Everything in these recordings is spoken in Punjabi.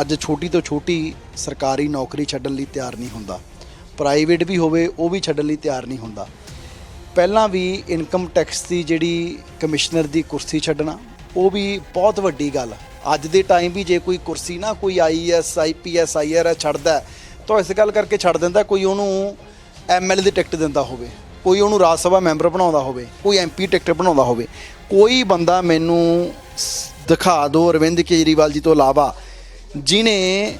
ਅੱਜ ਛੋਟੀ ਤੋਂ ਛੋਟੀ ਸਰਕਾਰੀ ਨੌਕਰੀ ਛੱਡਣ ਲਈ ਤਿਆਰ ਨਹੀਂ ਹੁੰਦਾ। ਪ੍ਰਾਈਵੇਟ ਵੀ ਹੋਵੇ, ਉਹ ਵੀ ਛੱਡਣ ਲਈ ਤਿਆਰ ਨਹੀਂ ਹੁੰਦਾ। ਪਹਿਲਾਂ ਵੀ ਇਨਕਮ ਟੈਕਸ ਦੀ ਜਿਹੜੀ ਕਮਿਸ਼ਨਰ ਦੀ ਕੁਰਸੀ ਛੱਡਣਾ, ਉਹ ਵੀ ਬਹੁਤ ਵੱਡੀ ਗੱਲ। ਅੱਜ ਦੇ ਟਾਈਮ ਵੀ ਜੇ ਕੋਈ ਕੁਰਸੀ ਨਾ ਕੋਈ ਆਈਐਸ ਆਈਪੀਐਸ ਆਈਆਰਐਸ ਛੱਡਦਾ ਤਾਂ ਇਸ ਗੱਲ ਕਰਕੇ ਛੱਡ ਦਿੰਦਾ ਕੋਈ ਉਹਨੂੰ ਐਮਐਲਏ ਦੀ ਟਿਕਟ ਦਿੰਦਾ ਹੋਵੇ, ਕੋਈ ਉਹਨੂੰ ਰਾਜ ਸਭਾ ਮੈਂਬਰ ਬਣਾਉਂਦਾ ਹੋਵੇ, ਕੋਈ ਐਮਪੀ ਟਿਕਟ ਬਣਾਉਂਦਾ ਹੋਵੇ। ਕੋਈ ਬੰਦਾ ਮੈਨੂੰ ਦਿਖਾ ਦਿਓ ਅਰਵਿੰਦ ਕੇਜਰੀਵਾਲ ਜੀ ਤੋਂ ਇਲਾਵਾ ਜਿਨੇ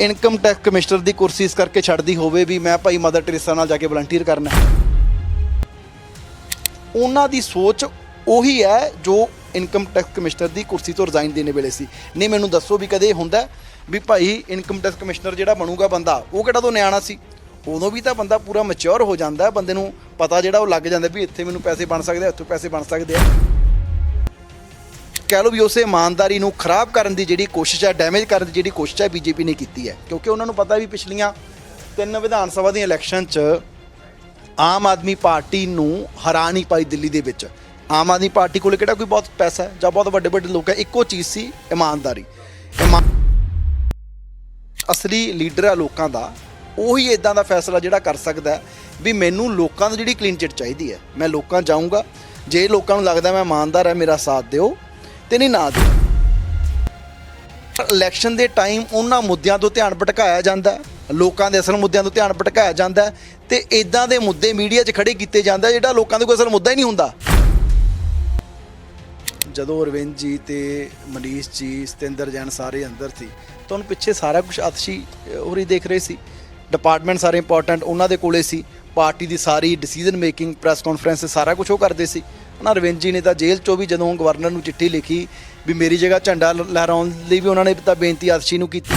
ਇਨਕਮ ਟੈਕਸ ਕਮਿਸ਼ਨਰ ਦੀ ਕੁਰਸੀ ਇਸ ਕਰਕੇ ਛੱਡਦੀ ਹੋਵੇ ਵੀ ਮੈਂ ਭਾਈ ਮਦਰ ਟੈਰੇਸਾ ਨਾਲ ਜਾ ਕੇ ਵਲੰਟੀਅਰ ਕਰਨਾ। ਉਹਨਾਂ ਦੀ ਸੋਚ ਉਹੀ ਹੈ ਜੋ ਇਨਕਮ ਟੈਕਸ ਕਮਿਸ਼ਨਰ ਦੀ ਕੁਰਸੀ ਤੋਂ ਰਿਜ਼ਾਈਨ ਦੇਣੇ ਵੇਲੇ ਸੀ। ਨਹੀਂ, ਮੈਨੂੰ ਦੱਸੋ ਵੀ ਕਦੇ ਇਹ ਹੁੰਦਾ ਵੀ ਭਾਈ ਇਨਕਮ ਟੈਕਸ ਕਮਿਸ਼ਨਰ ਜਿਹੜਾ ਬਣੂਗਾ ਬੰਦਾ, ਉਹ ਕਿਹੜਾ ਤੋਂ ਨਿਆਣਾ ਸੀ? ਉਦੋਂ ਵੀ ਤਾਂ ਬੰਦਾ ਪੂਰਾ ਮੈਚੁਰ ਹੋ ਜਾਂਦਾ, ਬੰਦੇ ਨੂੰ ਪਤਾ ਜਿਹੜਾ ਉਹ ਲੱਗ ਜਾਂਦਾ ਵੀ ਇੱਥੇ ਮੈਨੂੰ ਪੈਸੇ ਬਣ ਸਕਦੇ ਆ ਇੱਥੋਂ ਪੈਸੇ ਬਣ ਸਕਦੇ ਆ। ਕਹਿ ਲਓ ਵੀ ਉਸੇ ਇਮਾਨਦਾਰੀ ਨੂੰ ਖਰਾਬ ਕਰਨ ਦੀ ਜਿਹੜੀ ਕੋਸ਼ਿਸ਼ ਹੈ ਡੈਮੇਜ ਕਰਨ ਦੀ ਜਿਹੜੀ ਕੋਸ਼ਿਸ਼ ਹੈ ਬੀਜੇਪੀ ਨੇ ਕੀਤੀ ਹੈ। ਕਿਉਂਕਿ ਉਹਨਾਂ ਨੂੰ ਪਤਾ ਵੀ ਪਿਛਲੀਆਂ ਤਿੰਨ ਵਿਧਾਨ ਸਭਾ ਦੀਆਂ ਇਲੈਕਸ਼ਨ 'ਚ ਆਮ ਆਦਮੀ ਪਾਰਟੀ ਨੂੰ ਹਰਾ ਨਹੀਂ ਪਾਈ ਦਿੱਲੀ ਦੇ ਵਿੱਚ। ਆਮ ਆਦਮੀ ਪਾਰਟੀ ਕੋਲ ਕਿਹੜਾ ਕੋਈ ਬਹੁਤ ਪੈਸਾ ਹੈ ਜਾਂ ਬਹੁਤ ਵੱਡੇ ਵੱਡੇ ਲੋਕ ਹੈ, ਇੱਕੋ ਚੀਜ਼ ਸੀ, ਇਮਾਨਦਾਰੀ। ਇਮਾ- ਅਸਲੀ ਲੀਡਰ ਆ ਲੋਕਾਂ ਦਾ, ਉਹੀ ਇਦਾਂ ਦਾ ਫੈਸਲਾ ਜਿਹੜਾ ਕਰ ਸਕਦਾ ਹੈ ਵੀ ਮੈਨੂੰ ਲੋਕਾਂ ਦੀ ਜਿਹੜੀ ਕਲੀਨ ਚਿਟ ਚਾਹੀਦੀ ਹੈ। ਮੈਂ ਲੋਕਾਂ ਜਾਊਂਗਾ, ਜੇ ਲੋਕਾਂ ਨੂੰ ਲੱਗਦਾ ਮੈਂ ਇਮਾਨਦਾਰ ਹੈ, ਮੇਰਾ ਸਾਥ ਦਿਓ ਤੇ ਨਹੀਂ ਨਾ ਦਿਓ ਇਲੈਕਸ਼ਨ ਦੇ ਟਾਈਮ ਉਹਨਾਂ ਮੁੱਦਿਆਂ ਤੋਂ ਧਿਆਨ ਭਟਕਾਇਆ ਜਾਂਦਾ ਹੈ, ਲੋਕਾਂ ਦੇ ਅਸਲ ਮੁੱਦਿਆਂ ਤੋਂ ਧਿਆਨ ਭਟਕਾਇਆ ਜਾਂਦਾ ਹੈ ਤੇ ਇਦਾਂ ਦੇ ਮੁੱਦੇ ਮੀਡੀਆ 'ਚ ਖੜੇ ਕੀਤੇ ਜਾਂਦਾ ਜਿਹੜਾ ਲੋਕਾਂ ਦੇ ਕੋਈ ਅਸਲ ਮੁੱਦਾ ਹੀ ਨਹੀਂ ਹੁੰਦਾ। ਜਦੋਂ ਅਰਵਿੰਦ ਜੀ ਤੇ ਮਨੀਸ਼ ਜੀ ਸਤਿੰਦਰ ਜੈਨ ਸਾਰੇ ਅੰਦਰ ਸੀ ਤਾਂ ਉਹਨੂੰ ਪਿੱਛੇ ਸਾਰਾ ਕੁਝ ਅਤਸ਼ੀ ਹੋਰੀ ਦੇਖ ਰਹੇ ਸੀ। ਡਿਪਾਰਟਮੈਂਟ ਸਾਰੇ ਇੰਪੋਰਟੈਂਟ ਉਹਨਾਂ ਦੇ ਕੋਲੇ ਸੀ। ਪਾਰਟੀ ਦੀ ਸਾਰੀ ਡਿਸੀਜਨ ਮੇਕਿੰਗ ਪ੍ਰੈਸ ਕਾਨਫਰੰਸ ਸਾਰਾ ਕੁਝ ਉਹ ਕਰਦੇ ਸੀ। ਉਹਨਾਂ ਅਰਵਿੰਦ ਜੀ ਨੇ ਤਾਂ ਜੇਲ੍ਹ ਚੋਂ ਵੀ ਜਦੋਂ ਗਵਰਨਰ ਨੂੰ ਚਿੱਠੀ ਲਿਖੀ ਵੀ ਮੇਰੀ ਜਗ੍ਹਾ ਝੰਡਾ ਲਹਿਰਾਉਣ ਲਈ ਵੀ ਉਹਨਾਂ ਨੇ ਤਾਂ ਬੇਨਤੀ ਅਤਸ਼ੀ ਨੂੰ ਕੀਤੀ।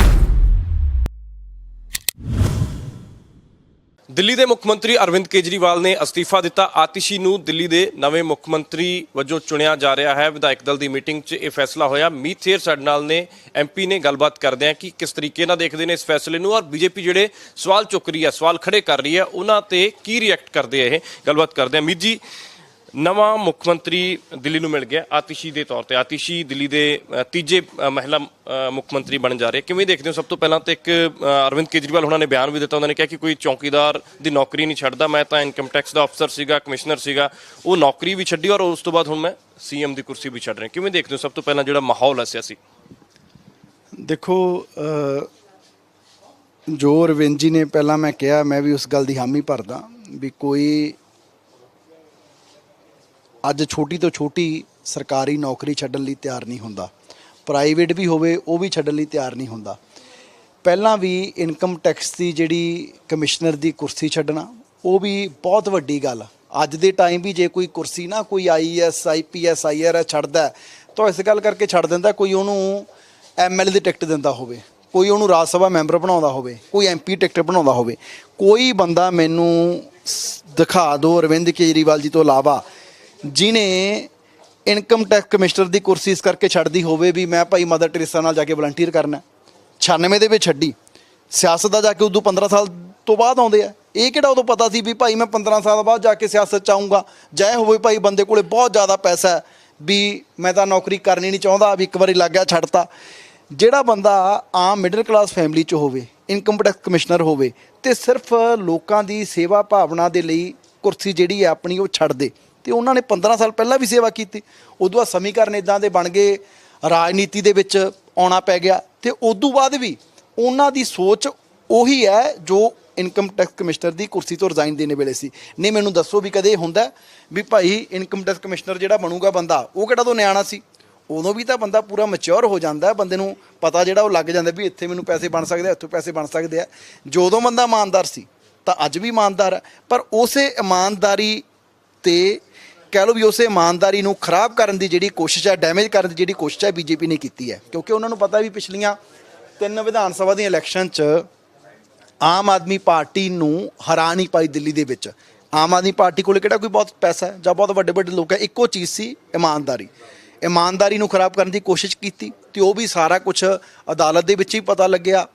ਦਿੱਲੀ ਦੇ ਮੁੱਖ ਮੰਤਰੀ ਅਰਵਿੰਦ ਕੇਜਰੀਵਾਲ ਨੇ ਅਸਤੀਫਾ ਦਿੱਤਾ। ਆਤਿਸ਼ੀ ਨੂੰ ਦਿੱਲੀ ਦੇ ਨਵੇਂ ਮੁੱਖ ਮੰਤਰੀ ਵਜੋਂ ਚੁਣਿਆ ਜਾ ਰਿਹਾ ਹੈ। ਵਿਧਾਇਕ ਦਲ ਦੀ ਮੀਟਿੰਗ 'ਚ ਇਹ ਫੈਸਲਾ ਹੋਇਆ। ਮੀਤ ਥੇਰ ਸਾਡੇ ਨਾਲ ਨੇ। ਐਮਪੀ ਨੇ ਗੱਲਬਾਤ ਕਰਦੇ ਆ ਕਿ ਕਿਸ ਤਰੀਕੇ ਨਾਲ ਦੇਖਦੇ ਨੇ ਇਸ ਫੈਸਲੇ ਨੂੰ ਔਰ ਬੀਜੇਪੀ ਜਿਹੜੇ ਸਵਾਲ ਚੁੱਕ ਰਹੀ ਹੈ, ਸਵਾਲ ਖੜੇ ਕਰ ਰਹੀ ਹੈ, ਉਹਨਾਂ ਤੇ ਕੀ ਰਿਐਕਟ ਕਰਦੇ ਆ ਇਹ? ਗੱਲਬਾਤ ਕਰਦੇ ਆ ਮੀਤ ਜੀ ਨਵਾਂ ਮੁੱਖ ਮੰਤਰੀ ਦਿੱਲੀ ਨੂੰ ਮਿਲ ਗਿਆ ਆਤਿਸ਼ੀ ਦੇ ਤੌਰ ਤੇ। ਆਤਿਸ਼ੀ ਦਿੱਲੀ ਦੇ ਤੀਜੇ ਮਹਿਲਾ ਮੁੱਖ ਮੰਤਰੀ ਬਣ ਜਾ ਰਹੇ। ਕਿਵੇਂ ਦੇਖਦੇ ਹੋ ਸਭ ਤੋਂ ਪਹਿਲਾਂ ਤਾਂ ਇੱਕ ਅਰਵਿੰਦ ਕੇਜਰੀਵਾਲ ਉਹਨਾਂ ਨੇ ਬਿਆਨ ਵੀ ਦਿੱਤਾ, ਉਹਨਾਂ ਨੇ ਕਿਹਾ ਕਿ ਕੋਈ ਚੌਕੀਦਾਰ ਦੀ ਨੌਕਰੀ ਨਹੀਂ ਛੱਡਦਾ। ਮੈਂ ਤਾਂ ਇਨਕਮ ਟੈਕਸ ਦਾ ਅਫਸਰ ਸੀਗਾ ਕਮਿਸ਼ਨਰ ਸੀਗਾ। ਉਹ ਨੌਕਰੀ ਵੀ ਛੱਡੀ ਔਰ ਉਸ ਤੋਂ ਬਾਅਦ ਹੁਣ ਮੈਂ ਸੀਐਮ ਦੀ ਕੁਰਸੀ ਵੀ ਛੱਡ ਰਿਹਾ। ਕਿਵੇਂ ਦੇਖਦੇ ਹੋ ਸਭ ਤੋਂ ਪਹਿਲਾਂ ਜਿਹੜਾ ਮਾਹੌਲ ਹੈ ਸਿਆਸੀ? ਦੇਖੋ ਜੋ ਅਰਵਿੰਦ ਜੀ ਨੇ ਪਹਿਲਾਂ ਮੈਂ ਕਿਹਾ, ਮੈਂ ਵੀ ਉਸ ਗੱਲ ਦੀ ਹਾਮੀ ਭਰਦਾ ਵੀ ਕੋਈ ਅੱਜ ਛੋਟੀ ਤੋਂ ਛੋਟੀ ਸਰਕਾਰੀ ਨੌਕਰੀ ਛੱਡਣ ਲਈ ਤਿਆਰ ਨਹੀਂ ਹੁੰਦਾ। ਪ੍ਰਾਈਵੇਟ ਵੀ ਹੋਵੇ ਉਹ ਵੀ ਛੱਡਣ ਲਈ ਤਿਆਰ ਨਹੀਂ ਹੁੰਦਾ। ਪਹਿਲਾਂ ਵੀ ਇਨਕਮ ਟੈਕਸ ਦੀ ਜਿਹੜੀ ਕਮਿਸ਼ਨਰ ਦੀ ਕੁਰਸੀ ਛੱਡਣਾ ਉਹ ਵੀ ਬਹੁਤ ਵੱਡੀ ਗੱਲ ਅੱਜ ਦੇ ਟਾਈਮ ਵੀ ਜੇ ਕੋਈ ਕੁਰਸੀ ਨਾ ਕੋਈ ਆਈਐਸ ਆਈਪੀਐਸ ਆਈਆਰਐਸ ਛੱਡਦਾ ਹੈ, ਤਾਂ ਇਸ ਗੱਲ ਕਰਕੇ ਛੱਡ ਦਿੰਦਾ ਕੋਈ ਉਹਨੂੰ ਐਮਐਲਏ ਦੀ ਟਿਕਟ ਦਿੰਦਾ ਹੋਵੇ ਕੋਈ ਉਹਨੂੰ ਰਾਜ ਸਭਾ ਮੈਂਬਰ ਬਣਾਉਂਦਾ ਹੋਵੇ ਕੋਈ ਐਮਪੀ ਟਿਕਟ ਬਣਾਉਂਦਾ ਹੋਵੇ। ਕੋਈ ਬੰਦਾ ਮੈਨੂੰ ਦਿਖਾ ਦਿਓ ਅਰਵਿੰਦ ਕੇਜਰੀਵਾਲ ਜੀ ਤੋਂ ਇਲਾਵਾ ਜਿਨੇ ਇਨਕਮ ਟੈਕਸ ਕਮਿਸ਼ਨਰ ਦੀ ਕੁਰਸੀ ਇਸ ਕਰਕੇ ਛੱਡਦੀ ਹੋਵੇ ਵੀ ਮੈਂ ਭਾਈ ਮਦਰ ਟੈਰੇਸਾ ਨਾਲ ਜਾ ਕੇ ਵਲੰਟੀਅਰ ਕਰਨਾ ਹੈ। 96 ਦੇ ਵਿੱਚ ਛੱਡੀ। ਸਿਆਸਤ ਦਾ ਜਾ ਕੇ ਉਦੋਂ 15 ਸਾਲ ਤੋਂ ਬਾਅਦ ਆਉਂਦੇ ਆ। ਇਹ ਕਿਹੜਾ ਉਦੋਂ ਪਤਾ ਸੀ ਵੀ ਭਾਈ ਮੈਂ 15 ਸਾਲ ਬਾਅਦ ਜਾ ਕੇ ਸਿਆਸਤ ਚ ਆਉਂਗਾ ਜੈ ਹੋਵੇ ਭਾਈ ਬੰਦੇ ਕੋਲੇ ਬਹੁਤ ਜ਼ਿਆਦਾ ਪੈਸਾ ਹੈ ਵੀ ਮੈਂ ਤਾਂ ਨੌਕਰੀ ਕਰਨੀ ਨਹੀਂ ਚਾਹੁੰਦਾ, ਵੀ ਇੱਕ ਵਾਰੀ ਲੱਗ ਗਿਆ ਛੱਡਤਾ। ਜਿਹੜਾ ਬੰਦਾ ਆਮ ਮਿਡਲ ਕਲਾਸ ਫੈਮਿਲੀ ਚ ਹੋਵੇ ਇਨਕਮ ਟੈਕਸ ਕਮਿਸ਼ਨਰ ਹੋਵੇ, ਤੇ ਸਿਰਫ ਲੋਕਾਂ ਦੀ ਸੇਵਾ ਭਾਵਨਾ ਦੇ ਲਈ ਕੁਰਸੀ ਜਿਹੜੀ ਹੈ ਆਪਣੀ ਉਹ ਛੱਡ ਦੇ। ਤੇ ਉਹਨਾਂ ਨੇ 15 ਸਾਲ ਪਹਿਲਾਂ ਵੀ ਸੇਵਾ ਕੀਤੀ। ਉਦੋਂ ਬਾਅਦ ਸਮੀਕਰਨ ਇਦਾਂ ਦੇ ਬਣ ਗਏ, ਰਾਜਨੀਤੀ ਦੇ ਵਿੱਚ ਆਉਣਾ ਪੈ ਗਿਆ ਤੇ ਉਦੋਂ ਬਾਅਦ ਵੀ ਉਹਨਾਂ ਦੀ ਸੋਚ ਉਹੀ ਹੈ ਜੋ ਇਨਕਮ ਟੈਕਸ ਕਮਿਸ਼ਨਰ ਦੀ ਕੁਰਸੀ ਤੋਂ ਰਿਜ਼ਾਈਨ ਦੇਣੇ ਵੇਲੇ ਸੀ। ਨਹੀਂ, ਮੈਨੂੰ ਦੱਸੋ ਵੀ ਕਦੇ ਇਹ ਹੁੰਦਾ ਵੀ ਭਾਈ ਇਨਕਮ ਟੈਕਸ ਕਮਿਸ਼ਨਰ ਜਿਹੜਾ ਬਣੂਗਾ ਬੰਦਾ, ਉਹ ਕਿਹੜਾ ਤੋਂ ਨਿਆਣਾ ਸੀ? ਉਦੋਂ ਵੀ ਤਾਂ ਬੰਦਾ ਪੂਰਾ ਮੈਚੁਰ ਹੋ ਜਾਂਦਾ ਬੰਦੇ ਨੂੰ ਪਤਾ ਜਿਹੜਾ ਉਹ ਲੱਗ ਜਾਂਦਾ ਵੀ ਇੱਥੇ ਮੈਨੂੰ ਪੈਸੇ ਬਣ ਸਕਦੇ ਆ, ਇੱਥੋਂ ਪੈਸੇ ਬਣ ਸਕਦੇ ਆ। ਜਦੋਂ ਬੰਦਾ ਇਮਾਨਦਾਰ ਸੀ, ਤਾਂ ਅੱਜ ਵੀ ਇਮਾਨਦਾਰ ਹੈ, ਪਰ ਉਸੇ ਇਮਾਨਦਾਰੀ ਤੇ ਕਹਿ ਲਓ ਵੀ ਉਸੇ ਇਮਾਨਦਾਰੀ ਨੂੰ ਖਰਾਬ ਕਰਨ ਦੀ ਜਿਹੜੀ ਕੋਸ਼ਿਸ਼ ਹੈ ਡੈਮੇਜ ਕਰਨ ਦੀ ਜਿਹੜੀ ਕੋਸ਼ਿਸ਼ ਹੈ ਬੀਜੇਪੀ ਨੇ ਕੀਤੀ ਹੈ। ਕਿਉਂਕਿ ਉਹਨਾਂ ਨੂੰ ਪਤਾ ਵੀ ਪਿਛਲੀਆਂ ਤਿੰਨ ਵਿਧਾਨ ਸਭਾ ਦੀਆਂ ਇਲੈਕਸ਼ਨ 'ਚ ਆਮ ਆਦਮੀ ਪਾਰਟੀ ਨੂੰ ਹਰਾ ਨਹੀਂ ਪਾਈ ਦਿੱਲੀ ਦੇ ਵਿੱਚ। ਆਮ ਆਦਮੀ ਪਾਰਟੀ ਕੋਲ ਕਿਹੜਾ ਕੋਈ ਬਹੁਤ ਪੈਸਾ ਹੈ ਜਾਂ ਬਹੁਤ ਵੱਡੇ ਵੱਡੇ ਲੋਕ ਹੈ, ਇੱਕੋ ਚੀਜ਼ ਸੀ, ਇਮਾਨਦਾਰੀ। ਇਮਾਨਦਾਰੀ ਨੂੰ ਖਰਾਬ ਕਰਨ ਦੀ ਕੋਸ਼ਿਸ਼ ਕੀਤੀ ਤੇ ਉਹ ਵੀ ਸਾਰਾ ਕੁਝ ਅਦਾਲਤ ਦੇ ਵਿੱਚ ਹੀ ਪਤਾ ਲੱਗਿਆ।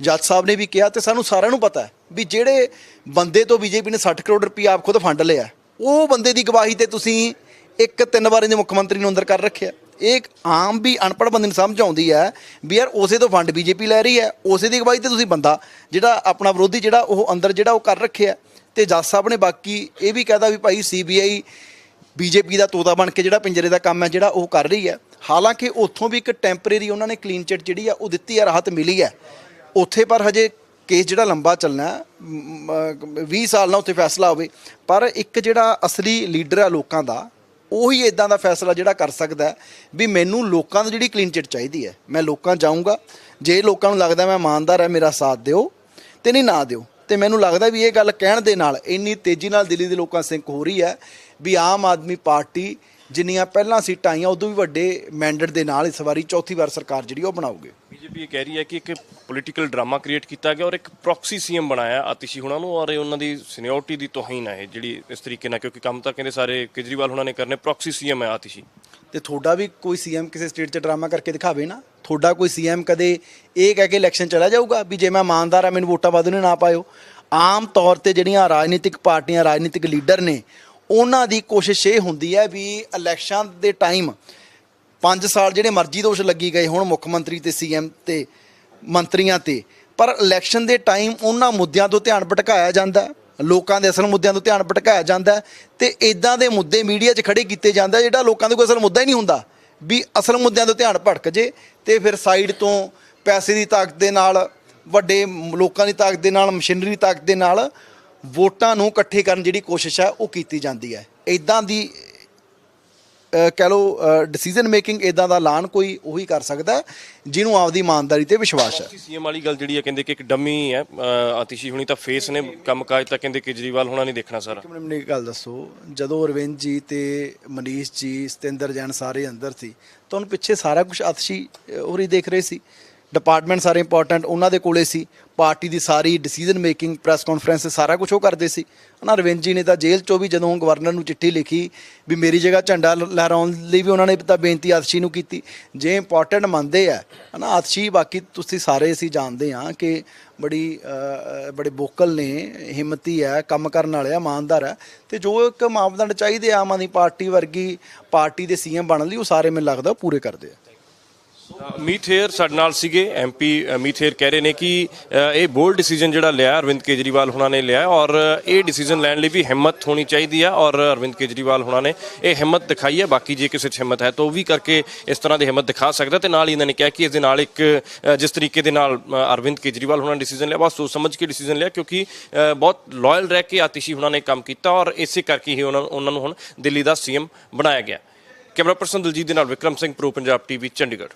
ਜੱਜ ਸਾਹਿਬ ਨੇ ਵੀ ਕਿਹਾ ਤੇ ਸਾਨੂੰ ਸਾਰਿਆਂ ਨੂੰ ਪਤਾ ਹੈ ਵੀ ਜਿਹੜੇ ਬੰਦੇ ਤੋਂ ਬੀਜੇਪੀ ਨੇ 60 ਕਰੋੜ ਰੁਪਏ ਆਪ ਖੁਦ ਫੰਡ ਲਿਆ ਉਹ ਬੰਦੇ ਦੀ ਗਵਾਹੀ ਤੇ ਤੁਸੀਂ ਇੱਕ ਤਿੰਨ ਵਾਰੀ ਦੇ ਮੁੱਖ ਮੰਤਰੀ ਨੂੰ ਅੰਦਰ ਕਰ ਰੱਖਿਆ। ਇਹ ਇੱਕ ਆਮ ਵੀ ਅਨਪੜ੍ਹ ਬੰਦੇ ਨੂੰ ਸਮਝ ਆਉਂਦੀ ਹੈ ਵੀ ਯਾਰ ਉਸੇ ਤੋਂ ਫੰਡ ਬੀਜੇਪੀ ਲੈ ਰਹੀ ਹੈ, ਉਸੇ ਦੀ ਅਗਵਾਈ ਤੇ ਤੁਸੀਂ ਬੰਦਾ, ਜਿਹੜਾ ਆਪਣਾ ਵਿਰੋਧੀ ਜਿਹੜਾ ਉਹ ਅੰਦਰ ਜਿਹੜਾ ਉਹ ਕਰ ਰੱਖਿਆ। ਤੇ ਜੱਜ ਸਾਹਿਬ ਨੇ ਬਾਕੀ ਇਹ ਵੀ ਕਹਿਦਾ ਵੀ ਭਾਈ ਸੀਬੀਆਈ ਬੀਜੇਪੀ ਦਾ ਤੋਤਾ ਬਣ ਕੇ ਜਿਹੜਾ ਪਿੰਜਰੇ ਦਾ ਕੰਮ ਹੈ, ਜਿਹੜਾ ਉਹ ਕਰ ਰਹੀ ਹੈ। ਹਾਲਾਂਕਿ ਉੱਥੋਂ ਵੀ ਇੱਕ ਟੈਂਪਰੇਰੀ ਉਹਨਾਂ ਨੇ ਕਲੀਨ ਚਿੱਟ ਜਿਹੜੀ ਆ, ਉਹ ਦਿੱਤੀ ਹੈ, ਰਾਹਤ ਮਿਲੀ ਹੈ। ਉੱਥੇ ਪਰ ਹਜੇ ਕੇਸ ਜਿਹੜਾ ਲੰਬਾ ਚੱਲਣਾ ਹੈ, 20 ਸਾਲ ਨਾਲ ਉੱਥੇ ਫੈਸਲਾ ਹੋਵੇ ਪਰ ਇੱਕ ਜਿਹੜਾ ਅਸਲੀ ਲੀਡਰ ਆ ਲੋਕਾਂ ਦਾ ਉਹੀ ਇਦਾਂ ਦਾ ਫੈਸਲਾ ਜਿਹੜਾ ਕਰ ਸਕਦਾ ਵੀ ਮੈਨੂੰ ਲੋਕਾਂ ਦੀ ਜਿਹੜੀ ਕਲੀਨ ਚਿੱਟ ਚਾਹੀਦੀ ਹੈ ਮੈਂ ਲੋਕਾਂ ਜਾਊਂਗਾ ਜੇ ਲੋਕਾਂ ਨੂੰ ਲੱਗਦਾ ਮੈਂ ਇਮਾਨਦਾਰ ਹੈ ਮੇਰਾ ਸਾਥ ਦਿਓ ਤੇ ਨਹੀਂ ਨਾ ਦਿਓ ਤੇ ਮੈਨੂੰ ਲੱਗਦਾ ਵੀ ਇਹ ਗੱਲ ਕਹਿਣ ਦੇ ਨਾਲ ਇੰਨੀ ਤੇਜ਼ੀ ਨਾਲ ਦਿੱਲੀ ਦੇ ਲੋਕਾਂ ਸਿੰਕ ਹੋ ਰਹੀ ਹੈ ਵੀ ਆਮ ਆਦਮੀ ਪਾਰਟੀ ਜਿੰਨੀਆਂ ਪਹਿਲਾਂ ਸੀਟਾਂ ਆਈਆਂ ਉਦੋਂ ਵੀ ਵੱਡੇ ਮੈਂਡੇਟ ਦੇ ਨਾਲ ਇਸ ਵਾਰੀ ਚੌਥੀ ਵਾਰ ਸਰਕਾਰ ਜਿਹੜੀ ਉਹ ਬਣਾਉਗੇ ਬੀਜੇਪੀ ਇਹ ਕਹਿ ਰਹੀ ਹੈ ਕਿ ਇੱਕ ਪੋਲੀਟੀਕਲ ਡਰਾਮਾ ਕ੍ਰੀਏਟ ਕੀਤਾ ਗਿਆ ਔਰ ਇੱਕ ਪ੍ਰੋਕਸੀ ਸੀਐਮ ਬਣਾਇਆ ਆਤਿਸ਼ੀ ਹੁਣਾਂ ਨੂੰ ਔਰ ਇਹ ਉਹਨਾਂ ਦੀ ਸੀਨੀਅਰਟੀ ਦੀ ਤੋਹੀਨ ਹੈ ਇਹ, ਜਿਹੜੀ ਇਸ ਤਰੀਕੇ ਨਾਲ ਕਿਉਂਕਿ ਕੰਮ ਤਾਂ ਕਹਿੰਦੇ ਸਾਰੇ ਕੇਜਰੀਵਾਲ ਹੁਣਾਂ ਨੇ ਕਰਨੇ ਪ੍ਰੋਕਸੀ ਸੀਐਮ ਹੈ ਆਤਿਸ਼ੀ। ਤੇ ਤੁਹਾਡਾ ਵੀ ਕੋਈ ਸੀਐਮ ਕਿਸੇ ਸਟੇਟ 'ਚ ਡਰਾਮਾ ਕਰਕੇ ਦਿਖਾਵੇ ਨਾ। ਤੁਹਾਡਾ ਕੋਈ ਸੀਐਮ ਕਦੇ ਇਹ ਕਹਿ ਕੇ ਇਲੈਕਸ਼ਨ ਚਲਾ ਜਾਊਗਾ ਵੀ ਜੇ ਮੈਂ ਇਮਾਨਦਾਰ ਆ ਮੈਨੂੰ ਵੋਟਾਂ ਵਾਧੂ ਨੇ ਨਾ ਪਾਇਓ। ਆਮ ਤੌਰ ਤੇ ਜਿਹੜੀਆਂ ਰਾਜਨੀਤਿਕ ਪਾਰਟੀਆਂ, ਰਾਜਨੀਤਿਕ ਲੀਡਰ ਨੇ, ਉਹਨਾਂ ਦੀ ਕੋਸ਼ਿਸ਼ ਇਹ ਹੁੰਦੀ ਹੈ ਵੀ ਇਲੈਕਸ਼ਨ ਦੇ ਟਾਈਮ 5 ਸਾਲ ਜਿਹੜੇ ਮਰਜ਼ੀ ਦੋਸ਼ ਲੱਗੀ ਗਏ ਹੁਣ ਮੁੱਖ ਮੰਤਰੀ ਤੇ ਸੀਐਮ ਤੇ ਮੰਤਰੀਆਂ ਤੇ, ਪਰ ਇਲੈਕਸ਼ਨ ਦੇ ਟਾਈਮ ਉਹਨਾਂ ਮੁੱਦਿਆਂ ਤੋਂ ਧਿਆਨ ਭਟਕਾਇਆ ਜਾਂਦਾ ਲੋਕਾਂ ਦੇ ਅਸਲ ਮੁੱਦਿਆਂ ਤੋਂ ਧਿਆਨ ਭਟਕਾਇਆ ਜਾਂਦਾ ਹੈ ਤੇ ਇਦਾਂ ਦੇ ਮੁੱਦੇ ਮੀਡੀਆ 'ਚ ਖੜੇ ਕੀਤੇ ਜਾਂਦਾ ਜਿਹੜਾ ਲੋਕਾਂ ਦੇ ਕੋਈ ਅਸਲ ਮੁੱਦਾ ਹੀ ਨਹੀਂ ਹੁੰਦਾ, ਵੀ ਅਸਲ ਮੁੱਦਿਆਂ ਤੋਂ ਧਿਆਨ ਭਟਕ ਜੇ ਤੇ ਫਿਰ ਸਾਈਡ ਤੋਂ ਪੈਸੇ ਦੀ ਤਾਕਤ ਦੇ ਨਾਲ, ਵੱਡੇ ਲੋਕਾਂ ਦੀ ਤਾਕਤ ਦੇ ਨਾਲ ਮਸ਼ੀਨਰੀ ਤਾਕਤ ਦੇ ਨਾਲ ਵੋਟਾਂ ਨੂੰ ਇਕੱਠੇ ਕਰਨ ਜਿਹੜੀ ਕੋਸ਼ਿਸ਼ ਹੈ ਉਹ ਕੀਤੀ ਜਾਂਦੀ ਹੈ। ਇਦਾਂ ਦੀ ਕਹਿ ਲਓ ਡਿਸੀਜਨ ਮੇਕਿੰਗ ਇਦਾਂ ਦਾ ਐਲਾਨ ਕੋਈ ਉਹੀ ਕਰ ਸਕਦਾ ਜਿਹਨੂੰ ਆਪਦੀ ਇਮਾਨਦਾਰੀ ਤੇ ਵਿਸ਼ਵਾਸ ਹੈ। ਸੀਐਮ ਵਾਲੀ ਗੱਲ ਜਿਹੜੀ ਹੈ ਕਹਿੰਦੇ ਕਿ ਇੱਕ ਡੰਮੀ ਹੈ ਆਤਿਸ਼ੀ ਹੁਣੀ ਤਾਂ ਫੇਸ ਨੇ ਕੰਮਕਾਜ ਤਾਂ ਕਹਿੰਦੇ ਕੇਜਰੀਵਾਲ ਹੁਣਾਂ ਨੇ ਦੇਖਣਾ ਸਾਰਾ। ਮੈਨੂੰ ਮੈਨੂੰ ਇੱਕ ਗੱਲ ਦੱਸੋ ਜਦੋਂ ਅਰਵਿੰਦ ਜੀ ਤੇ ਮਨੀਸ਼ ਜੀ ਸਤਿੰਦਰ ਜੈਨ ਸਾਰੇ ਅੰਦਰ ਸੀ ਤੁਹਾਨੂੰ ਪਿੱਛੇ ਸਾਰਾ ਕੁਝ ਅਤਸ਼ੀ ਹੋਰੀ ਦੇਖ ਰਹੇ ਸੀ। ਡਿਪਾਰਟਮੈਂਟ ਸਾਰੇ ਇੰਪੋਰਟੈਂਟ ਉਹਨਾਂ ਦੇ ਕੋਲੇ ਸੀ, ਪਾਰਟੀ ਦੀ ਸਾਰੀ ਡਿਸੀਜਨ ਮੇਕਿੰਗ ਪ੍ਰੈਸ ਕਾਨਫਰੰਸ ਸਾਰਾ ਕੁਝ ਉਹ ਕਰਦੇ ਸੀ। ਹਨਾ ਅਰਵਿੰਦ ਜੀ ਨੇ ਤਾਂ ਜੇਲ੍ਹ ਚੋਂ ਵੀ ਜਦੋਂ ਗਵਰਨਰ ਨੂੰ ਚਿੱਠੀ ਲਿਖੀ ਵੀ ਮੇਰੀ ਜਗ੍ਹਾ ਝੰਡਾ ਲਹਿਰਾਉਣ ਲਈ ਵੀ ਉਹਨਾਂ ਨੇ ਤਾਂ ਬੇਨਤੀ ਆਤਸ਼ੀ ਨੂੰ ਕੀਤੀ। ਜੇ ਇੰਪੋਰਟੈਂਟ ਮੰਨਦੇ ਆ, ਹਨਾ ਆਤਸ਼ੀ ਬਾਕੀ ਤੁਸੀਂ ਸਾਰੇ ਅਸੀਂ ਜਾਣਦੇ ਹਾਂ ਕਿ ਬੜੀ ਬੜੇ ਵੋਕਲ ਨੇ, ਹਿੰਮਤੀ ਹੈ, ਕੰਮ ਕਰਨ ਵਾਲੇ ਆ, ਇਮਾਨਦਾਰ ਹੈ। ਤੇ ਜੋ ਇੱਕ ਮਾਪਦੰਡ ਚਾਹੀਦੇ ਆਮ ਆਦਮੀ ਪਾਰਟੀ ਵਰਗੀ ਪਾਰਟੀ ਦੇ ਸੀਐਮ ਬਣਨ ਲਈ, ਉਹ ਸਾਰੇ ਮੈਨੂੰ ਲੱਗਦਾ ਪੂਰੇ ਕਰਦੇ ਆ। ਮੀਤ ਸਾਡੇ ਨਾਲ ਸੀਗੇ ਐਮਪੀ ਮੀਤ ਹੇਅਰ ਕਹਿ ਰਹੇ ਨੇ ਕਿ ਇਹ ਬੋਲਡ ਡਿਸੀਜਨ ਜਿਹੜਾ ਲਿਆ, ਅਰਵਿੰਦ ਕੇਜਰੀਵਾਲ ਹੁਣਾਂ ਨੇ ਲਿਆ, ਔਰ ਇਹ ਡਿਸੀਜਨ ਲੈਣ ਲਈ ਵੀ ਹਿੰਮਤ ਹੋਣੀ ਚਾਹੀਦੀ ਹੈ ਔਰ ਅਰਵਿੰਦ ਕੇਜਰੀਵਾਲ ਹੁਣਾਂ ਨੇ ਇਹ ਹਿੰਮਤ ਦਿਖਾਈ ਹੈ ਬਾਕੀ ਜੇ ਕਿਸੇ 'ਚ ਹਿੰਮਤ ਹੈ ਤਾਂ ਉਹ ਵੀ ਕਰਕੇ ਇਸ ਤਰ੍ਹਾਂ ਦੀ ਹਿੰਮਤ ਦਿਖਾ ਸਕਦਾ, ਤੇ ਨਾਲ ਹੀ ਇਹਨਾਂ ਨੇ ਕਿਹਾ ਕਿ ਇਸ ਦੇ ਨਾਲ ਇੱਕ ਜਿਸ ਤਰੀਕੇ ਦੇ ਨਾਲ ਅਰਵਿੰਦ ਕੇਜਰੀਵਾਲ ਹੁਣਾਂ ਨੇ ਡਿਸੀਜਨ ਲਿਆ ਬਹੁਤ ਸੋਚ ਸਮਝ ਕੇ ਡਿਸੀਜਨ ਲਿਆ, ਕਿਉਂਕਿ ਬਹੁਤ ਲਾਇਲ ਰਹਿ ਕੇ ਆਤਿਸ਼ੀ ਹੁਣਾਂ ਨੇ ਕੰਮ ਕੀਤਾ, ਔਰ ਇਸੇ ਕਰਕੇ ਹੀ ਉਹਨਾਂ ਉਹਨਾਂ ਨੂੰ ਹੁਣ ਦਿੱਲੀ ਦਾ ਸੀਐਮ ਬਣਾਇਆ ਗਿਆ। ਕੈਮਰਾ ਪਰਸਨ ਦਲਜੀਤ ਦੇ ਨਾਲ ਵਿਕਰਮ ਸਿੰਘ, ਪ੍ਰੋ ਪੰਜਾਬ ਟੀਵੀ, ਚੰਡੀਗੜ੍ਹ।